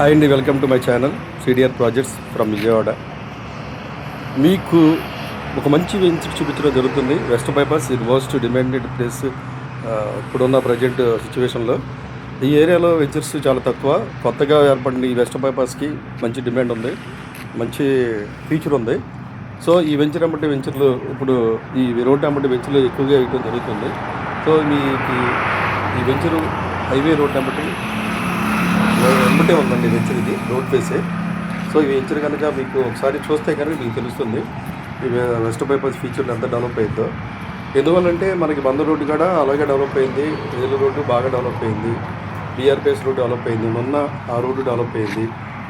Hi అండి welcome to my channel CDR projects from Vijayawada మీకు ఒక మంచి వెంచర్ చూపించడం జరుగుతుంది. వెస్ట్ బైపాస్ ఇది మోస్ట్ డిమాండెడ్ ప్లేస్ ఇప్పుడున్న ప్రజెంట్ సిచ్యువేషన్లో ఈ ఏరియాలో వెంచర్స్ చాలా తక్కువ. కొత్తగా ఏర్పడిన ఈ వెస్ట్ బైపాస్కి మంచి డిమాండ్ ఉంది. మంచి ఫీచర్ ఉంది. సో ఈ వెంచర్ అమ్మటి వెంచర్లు ఇప్పుడు ఈ రోడ్డు అమ్మటి వెంచర్లు ఎక్కువగా వేయడం జరుగుతుంది. సో మీకు ఈ వెంచరు హైవే రోడ్ అమ్మటి వెంబటే ఉందండి వెంచర్ ఇది రోడ్ ఫేసే సో ఈ వెంచర్ కనుక మీకు ఒకసారి చూస్తే కనుక మీకు తెలుస్తుంది ఈ వెస్ట్ బైపాస్ ఫీచర్లు ఎంత డెవలప్ అయిందో. ఎందువల్లంటే మనకి బంద రోడ్డు కూడా అలాగే డెవలప్ అయింది ఏలు రోడ్డు బాగా డెవలప్ అయింది బీఆర్పిఎస్ రోడ్డు డెవలప్ అయింది మొన్న ఆ రోడ్డు డెవలప్ అయింది.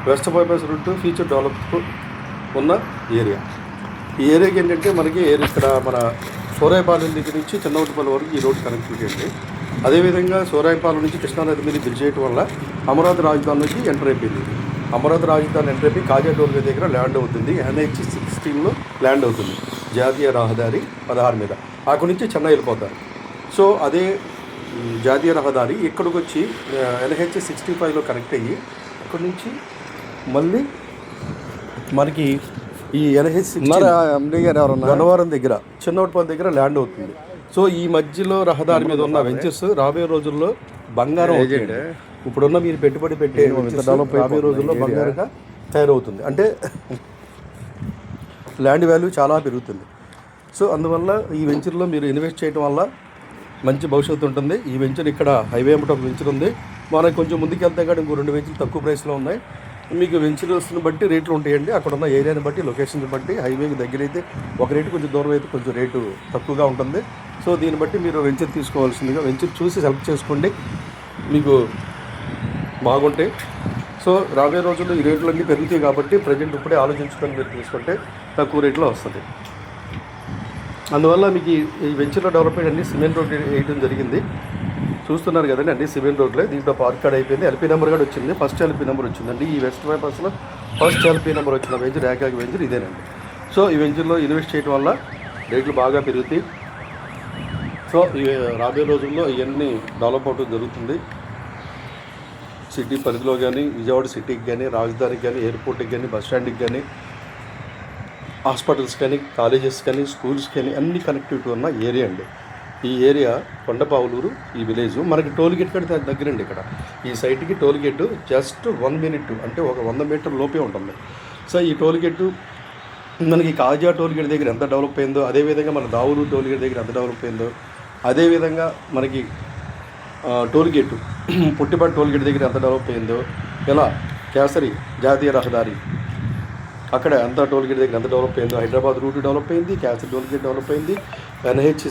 West bypass road feature develop ఉన్న ఏరియా. ఈ ఏరియాకి ఏంటంటే మనకి ఏరియా ఇక్కడ మన సోరాయపాలెం దగ్గర నుంచి చిన్నవటిపల్లి వరకు ఈ రోడ్డు కనెక్టివిటీ అండి అదేవిధంగా సోరాయపాలెం నుంచి కృష్ణానది మీద బ్రిడ్జ్ చేయడం వల్ల అమరావతి రాజధాని నుంచి ఎంటర్ అయిపోయింది. అమరావతి రాజధాని ఎంటర్ అయిపోయి కాజాటోల్గా దగ్గర ల్యాండ్ అవుతుంది. ఎన్హెచ్ సిక్స్టీన్లో ల్యాండ్ అవుతుంది. జాతీయ రహదారి పదహారు మీద. అక్కడి నుంచి చెన్నై వెళ్ళిపోతారు. సో అదే జాతీయ రహదారి ఇక్కడికి వచ్చి ఎన్హెచ్ సిక్స్టీ ఫైవ్లో కనెక్ట్ అయ్యి అక్కడి నుంచి మళ్ళీ మనకి ఈ ఎన్హెచ్ గన్నవరం దగ్గర చిన్నవటిపల్లి దగ్గర ల్యాండ్ అవుతుంది. సో ఈ మధ్యలో రహదారి మీద ఉన్న వెంచర్స్ రాబోయే రోజుల్లో బంగారం ఇప్పుడున్న మీరు పెట్టుబడి పెట్టే రాబోయే రోజుల్లో బంగారంగా తయారవుతుంది. అంటే ల్యాండ్ వాల్యూ చాలా పెరుగుతుంది. సో అందువల్ల ఈ వెంచర్లో మీరు ఇన్వెస్ట్ చేయడం వల్ల మంచి భవిష్యత్తు ఉంటుంది. ఈ వెంచర్ ఇక్కడ హైవే అమ్మట ఒక వెంచర్ ఉంది. మనకి కొంచెం ముందుకు వెళ్తే కానీ ఇంకో రెండు వెంచర్లు తక్కువ ప్రైస్లో ఉన్నాయి. మీకు వెంచర్స్ని బట్టి రేట్లు ఉంటాయండి. అక్కడ ఉన్న ఏరియాని బట్టి లొకేషన్ బట్టి హైవేకి దగ్గర అయితే ఒక రేటు కొంచెం దూరం అయితే కొంచెం రేటు తక్కువగా ఉంటుంది. సో దీన్ని బట్టి మీరు వెంచర్ తీసుకోవాల్సిందిగా వెంచర్ చూసి సెలెక్ట్ చేసుకోండి. మీకు బాగుంటాయి సో రాబోయే రోజుల్లో ఈ రేట్లన్నీ పెరుగుతాయి కాబట్టి ప్రజెంట్ ఇప్పుడే ఆలోచించుకొని మీరు తీసుకుంటే తక్కువ రేట్లో వస్తుంది. అందువల్ల మీకు ఈ- వెంచర్లో డెవలప్మెంట్ అన్ని సిమెంట్ రోడ్ వేయడం జరిగింది. చూస్తున్నారు కదండి అన్ని సిమెంట్ రోడ్లే. దీంట్లో పార్క్ కార్డ్ అయిపోయింది. ఎల్పీ నెంబర్ కూడా వచ్చింది. ఫస్ట్ ఎల్పీ నెంబర్ వచ్చిందండి. ఈ వెస్ట్ బైపాస్లో ఫస్ట్ ఎల్పీ నెంబర్ వచ్చిన వెంచర్ ఏకాకి వెంచర్ ఇదేనండి. సో ఈ వెంచర్లో ఇన్వెస్ట్ చేయడం వల్ల రేట్లు బాగా పెరుగుతాయి. సో రాబోయే రోజుల్లో ఇవన్నీ డెవలప్ అవటం జరుగుతుంది. సిటీ పరిధిలో కానీ విజయవాడ సిటీకి కానీ రాజధానికి కానీ ఎయిర్పోర్ట్కి కానీ బస్ స్టాండ్కి కానీ హాస్పిటల్స్ కానీ కాలేజెస్ కానీ స్కూల్స్ కానీ అన్ని కనెక్టివిటీ ఉన్న ఏరియా అండి. ఈ ఏరియా కొండపావులూరు ఈ విలేజ్. మనకి టోల్ గేట్ కూడా దగ్గరండి ఇక్కడ. ఈ సైట్కి toll gate just one minute అంటే ఒక వంద మీటర్ లోపే ఉంటుంది. సో ఈ టోల్ గేటు మనకి కాజా టోల్ గేట్ దగ్గర ఎంత డెవలప్ అయిందో అదేవిధంగా మన దావులు టోల్ గేట్ దగ్గర ఎంత డెవలప్ అయిందో అదేవిధంగా మనకి toll gate toll toll gate toll gate దగ్గర ఎంత డెవలప్ అయిందో ఇలా కేసరి జాతీయ రహదారి అక్కడ ఎంత టోల్ గేట్ దగ్గర ఎంత డెవలప్ అయిందో హైదరాబాద్ రూట్ డెవలప్ అయింది క్యాసర్ టోల్ గేట్ డెవలప్ అయింది ఎన్హెచ్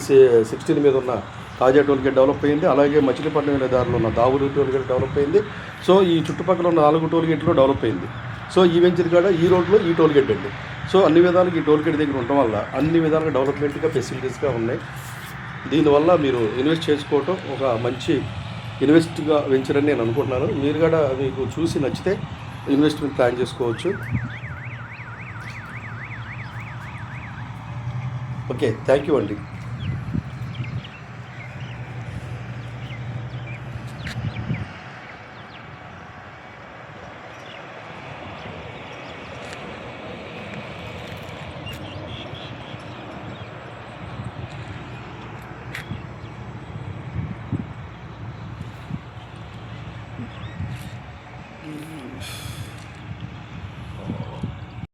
సిక్స్టీన్ మీద ఉన్న కాజా టోల్ గేట్ డెవలప్ అయింది అలాగే మచిలీపట్నం వెళ్ళే దారిలో ఉన్న దావులు టోల్ గేట్ డెవలప్ అయింది. సో ఈ చుట్టుపక్కల ఉన్న నాలుగు టోల్ గేట్లు డెవలప్ అయింది. సో ఈ వెంచర్ కాడ ఈ రోడ్లో ఈ టోల్ గేట్ అండి. సో అన్ని విధాలుగా ఈ టోల్ గేట్ దగ్గర ఉండటం వల్ల అన్ని విధాలుగా డెవలప్మెంట్గా ఫెసిలిటీస్గా ఉన్నాయి. దీనివల్ల మీరు ఇన్వెస్ట్ చేసుకోవటం ఒక మంచి ఇన్వెస్ట్గా వెంచర్ అని నేను అనుకుంటున్నాను. మీరు కూడా మీకు చూసి నచ్చితే ఇన్వెస్ట్మెంట్ ప్లాన్ చేసుకోవచ్చు. ఓకే థ్యాంక్ యూ అండి.